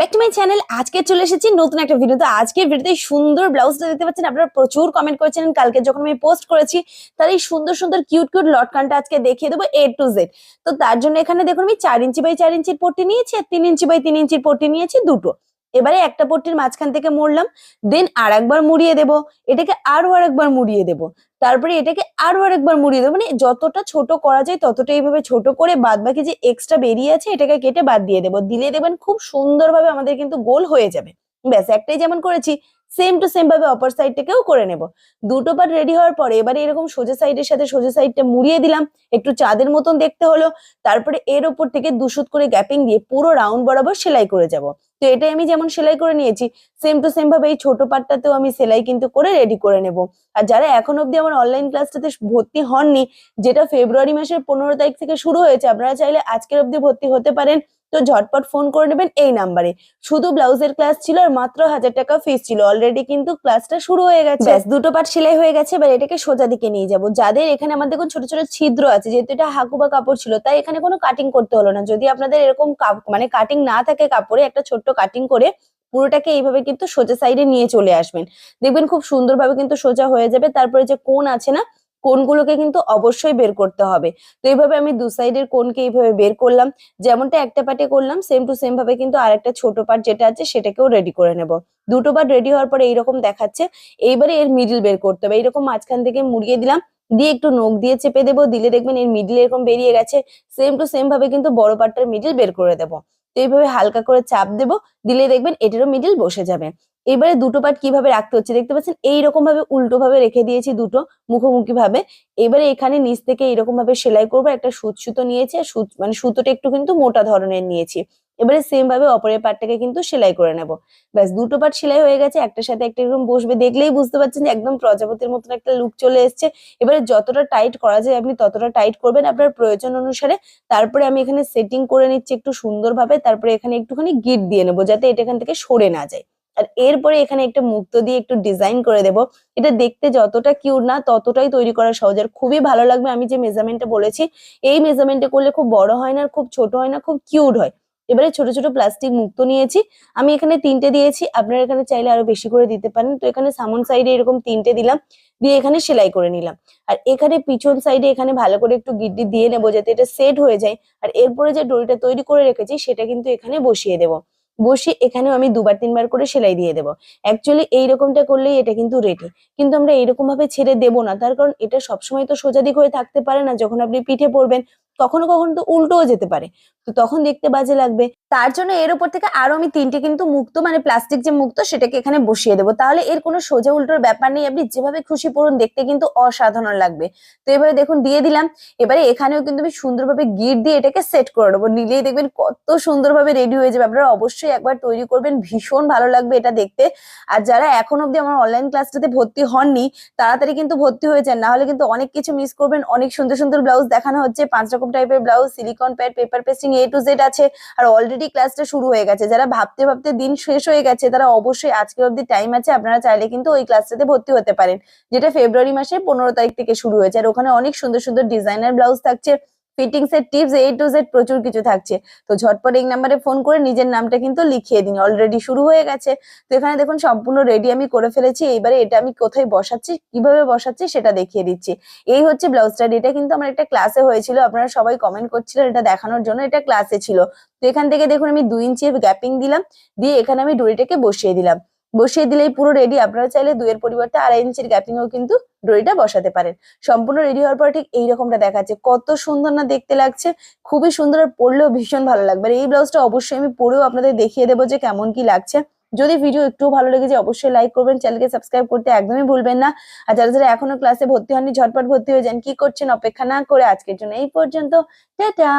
Back channel আজকে চলে এসেছি নতুন একটা সুন্দর দেখতে পাচ্ছেন, আপনারা প্রচুর কমেন্ট কালকে যখন আমি পোস্ট করেছি এই সুন্দর সুন্দর কিউট কিউট লটকানটা আজকে দেখিয়ে দেবো এ টু জেড তো তার জন্য এখানে দেখুন, আমি চার ইঞ্চি বাই চার ইঞ্চির পট্টি নিয়েছি তিন ইঞ্চি বাই তিন ইঞ্চির পট্টি নিয়েছি দুটো। এবারে একটা পট্টির মাঝখান থেকে মরলাম দেন আর একবার মুড়িয়ে দেবো। এটাকে আরও আরেকবার মুড়িয়ে দেব। তারপরে এটাকে আরও আরেকবার মুড়িয়ে দেবো। মানে যতটা ছোট করা যায় ততটা এইভাবে ছোট করে বাদ বাকি যে এক্সট্রা বেরিয়ে আছে এটাকে কেটে বাদ দিয়ে দেবো। দিলে দেবেন খুব সুন্দরভাবে আমাদের কিন্তু গোল হয়ে যাবে। ব্যাস, একটাই যেমন করেছি সেম টু সেম ভাবে অপর সাইডটাকেও করে নেব। দুটো পার্ট রেডি হওয়ার পরে এবারে এরকম সোজা সাইডের সাথে সোজা সাইডটা মুড়িয়ে দিলাম। একটু চাঁদের মতন দেখতে হলো। তারপরে এর ওপর থেকে দুশুত করে গ্যাপিং দিয়ে পুরো রাউন্ড বরাবর সেলাই করে যাব। তো এটাই আমি যেমন সেলাই করে নিয়েছি সেম টু সেম ভাবে এই ছোট পার্টটাতেও আমি সেলাই কিন্তু করে রেডি করে নেব। আর যারা এখন অবধি আমার অনলাইন ক্লাসটাতে ভর্তি হননি, যেটা ফেব্রুয়ারি মাসের পনেরো তারিখ থেকে শুরু হয়েছে, আপনারা চাইলে আজকের অবধি ভর্তি হতে পারেন। তো ঝটপট ফোন করে নেবেন এই নাম্বারে শুধু ব্লাউজের ক্লাস ছিল আর মাত্র হাজার টাকা ফিস ছিল। অলরেডি কিন্তু ক্লাসটা শুরু হয়ে গেছে। দুটো পার্ট সেলাই হয়ে গেছে, এবার এটাকে সোজা দিকে নিয়ে যাব। যাদের এখানে আমার দেখুন ছোট ছোট ছিদ্র আছে, যেহেতু এটা হাকুবা কাপড় ছিল, তাই এখানে কোনো কাটিং করতে হলো না। যদি আপনাদের এরকম মানে কাটিং না থাকে কাপড়ে, একটা ছোট্ট কাটিং করে পুরোটাকে এইভাবে কিন্তু সোজা সাইডে নিয়ে চলে আসবেন। দেখবেন খুব সুন্দরভাবে কিন্তু সোজা হয়ে যাবে। তারপরে যে কোন আছে না কোণগুলোকে কিন্তু অবশ্যই বের করতে হবে। তো এইভাবে আমি দু সাইডের কোনকে এইভাবে বের করলাম, যেমনটা একটা পার্টে করলাম সেম টু সেম ভাবে কিন্তু আরেকটা ছোট পার্ট যেটা আছে সেটাকেও রেডি করে নেব। দুটো পার্ট রেডি হওয়ার পরে এইরকম দেখাচ্ছে, এইবারে এর মিডিল বের করতে হবে। এইরকম মাঝখান থেকে মুড়িয়ে দিলাম, দিয়ে একটু নখ দিয়ে চেপে দেবো, দিলে দেখবেন এর মিডিল এরকম বেরিয়ে গেছে। সেম টু সেম ভাবে কিন্তু বড় পার্টটার মিডিল বের করে দেবো। তো এইভাবে হালকা করে চাপ দেবো, দিলে দেখবেন এটারও মিডিল বসে যাবে। এবারে দুটো পার্ট কীভাবে রাখতে হচ্ছে? দেখতে পাচ্ছেন এইরকম ভাবে উল্টো ভাবে রেখে দিয়েছি দুটো মুখোমুখি ভাবে এবারে এখানে নিচ থেকে এরকম ভাবে সেলাই করব, একটা সুত সুতো নিয়েছি আর সুচ মানে সুতোটা একটু কিন্তু মোটা ধরনের নিয়েছি। এবারে সেম ভাবে অপরের পার্টটাকে কিন্তু সেলাই করে নেব। ব্যাস, দুটো পার্ট সেলাই হয়ে গেছে, একটার সাথে একটা এরকম বসবে, দেখলেই বুঝতে পারছেন যে একদম প্রজাপতির মতন একটা লুক চলে এসছে। এবারে যতটা টাইট করা যায় আপনি ততটা টাইট করবেন আপনার প্রয়োজন অনুসারে। তারপরে আমি এখানে সেটিং করে নিচ্ছি একটু সুন্দরভাবে, তারপরে এখানে একটুখানি গিট দিয়ে নেব, যাতে এটা এখান থেকে সরে না যায়। আর এরপরে এখানে একটা মুক্ত দিয়ে একটু ডিজাইন করে দেব। এটা দেখতে যতটা কিউট না, ততটাই তৈরি করা সহজ আর খুবই ভালো লাগবে। আমি যে মেজারমেন্টটা বলেছি, এই মেজারমেন্টে করলে খুব বড় হয় না খুব ছোট হয় না, খুব কিউট হয়। এবারে ছোট ছোট প্লাস্টিক মুক্ত নিয়েছি। আমি এখানে তিনটে দিয়েছি, আপনারা এখানে চাইলে আরও বেশি করে দিতে পারেন। তো এখানে সামন সাইডে এরকম তিনটে দিলাম, দিয়ে এখানে সেলাই করে নিলাম। আর এখানে পিছন সাইডে এখানে ভালো করে একটু গিড্ডি দিয়ে নেব যাতে এটা সেট হয়ে যায়। আর এরপরে যে ডরিটা তৈরি করে রেখেছি, সেটা কিন্তু এখানে বসিয়ে দেবো। বসিয়ে এখানেও আমি দুবার, তিনবার করে সেলাই দিয়ে দেবো। অ্যাকচুয়ালি এইরকমটা করলেই এটা কিন্তু রেডি কিন্তু আমরা এরকম ভাবে ছেড়ে দেবো না। তার কারণ এটা সবসময় তো সোজা দিক হয়ে থাকতে পারে না। যখন আপনি পিঠে পড়বেন কখনো কখনো তো উল্টোও যেতে পারে। তো তখন দেখতে বাজে লাগবে। তার জন্য এর উপর থেকে আরও আমি তিনটে কিন্তু মুক্ত মানে প্লাস্টিক যে মুক্ত, সেটাকে এখানে বসিয়ে দেবো। তাহলে এর কোনো সোজা উল্টোর ব্যাপার নেই। আপনি যেভাবে খুশি পড়ুন, দেখতে কিন্তু অসাধারণ লাগবে। তো এবারে দেখুন, দিয়ে দিলাম। এবারে এখানেও কিন্তু আমি সুন্দরভাবে গিট দিয়ে এটাকে সেট করে নেব। নিলেই দেখবেন কত সুন্দরভাবে রেডি হয়ে যাবে। আপনারা অবশ্যই একবার তৈরি করবেন। ভীষণ ভালো লাগবে এটা দেখতে। আর যারা এখন অব্দি আমার অনলাইন ক্লাসটাতে ভর্তি হননি, তাড়াতাড়ি কিন্তু ভর্তি হয়ে যান। না হলে কিন্তু অনেক কিছু মিস করবেন। অনেক সুন্দর সুন্দর ব্লাউজ দেখানো হচ্ছে। পাঁচ রকম টাইপের blouse silicon pad paper pasting A to Z আছে। আর অলরেডি ক্লাসটা শুরু হয়ে গেছে। যারা ভাবতে ভাবতে দিন শেষ হয়ে গেছে, তারা অবশ্যই আজকে অব্দি টাইম আছে, আপনারা চাইলে কিন্তু ওই ক্লাসটাতে ভর্তি হতে পারেন। যেটা ফেব্রুয়ারি মাসের পনেরো তারিখ থেকে শুরু হয়েছে। আর ওখানে অনেক সুন্দর সুন্দর ডিজাইনার ব্লাউজ থাকছে। ফিটিংস এর টিপস এ টু জেড প্রচুর কিছু থাকছে। তো ঝটপট এই নাম্বারে ফোন করে নিজের নামটা কিন্তু লিখিয়ে দিন। অলরেডি শুরু হয়ে গেছে। তো এখানে দেখুন, সম্পূর্ণ রেডি আমি করে ফেলেছি। এইবারে এটা আমি কোথায় বসাচ্ছি, কীভাবে বসাচ্ছি সেটা দেখিয়ে দিচ্ছি। এই হচ্ছে ব্লাউজটা এটা কিন্তু আমার একটা ক্লাসে হয়েছিল। আপনারা সবাই কমেন্ট করছিলেন এটা দেখানোর জন্য। এটা ক্লাসে ছিল। তো এখান থেকে দেখুন আমি দুই ইঞ্চি গ্যাপিং দিলাম। দিয়ে এখানে আমি ডরিটাকে বসিয়ে দিলাম। বসিয়ে দিলেই পুরো রেডি আপনারা চাইলে দুইয়ের পরিবর্তে আড়াই ইঞ্চির গ্যাপিংও কিন্তু ডরিটা বসাতে পারেন। সম্পূর্ণ রেডি হওয়ার পর ঠিক এইরকমটা দেখাচ্ছে। কত সুন্দর না দেখতে লাগছে, খুবই সুন্দর আর পরলেও ভীষণ ভালো লাগবে। আর এই ব্লাউজটা অবশ্যই আমি পরেও আপনাদের দেখিয়ে দেবো যে কেমন কি লাগছে। যদি ভিডিও একটু ভালো লেগেছে অবশ্যই লাইক করবেন চ্যানেলকে সাবস্ক্রাইব করতে একদমই ভুলবেন না। আর যারা যারা এখনও ক্লাসে ভর্তি হননি, ঝটপট ভর্তি হয়ে যান। কি করছেন, অপেক্ষা না করে আজকের জন্য এই পর্যন্ত। টাটা!